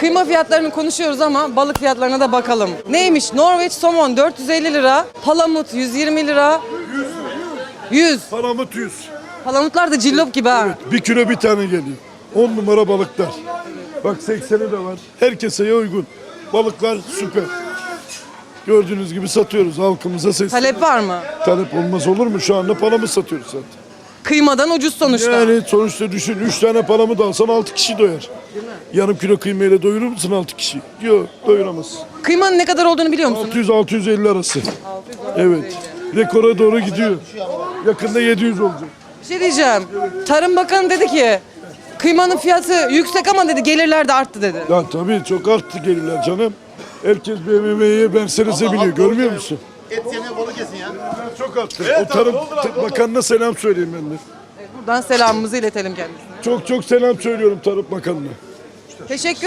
Kıyma fiyatlarını konuşuyoruz ama balık fiyatlarına da bakalım. Neymiş? Norveç somon 450 lira, palamut 120 lira. 100. Palamut 100. Palamutlar da cillop gibi ha. Bir kilo bir tane geliyor. 10 numara balıklar. Bak 80'i de var. Herkese uygun. Balıklar süper. Gördüğünüz gibi satıyoruz halkımıza ses. Talep var mı? Talep olmaz olur mu? Şu anda palamut satıyoruz zaten. Kıymadan ucuz sonuçta. Yani sonuçta düşün 3 tane palamut alsan 6 kişi doyar. Yarım kilo kıymayla doyurur musun 6 kişi? Yok doyuramazsın. Kıymanın ne kadar olduğunu biliyor musunuz? 600-650 arası. Evet. Rekora doğru gidiyor. Yakında 700 olacak. Bir şey diyeceğim. Tarım Bakanı dedi ki kıymanın fiyatı yüksek ama dedi gelirler de arttı dedi. Ya tabii çok arttı gelirler canım. Herkes BMW'ye Mercedes'e biniyor görmüyor musun? Et yemeye balık yesin ya. Çok arttı. o tarım bakanına selam söyleyeyim ben de. Buradan selamımızı iletelim kendisine. Çok çok selam söylüyorum Tarım Bakanı'na. Teşekkür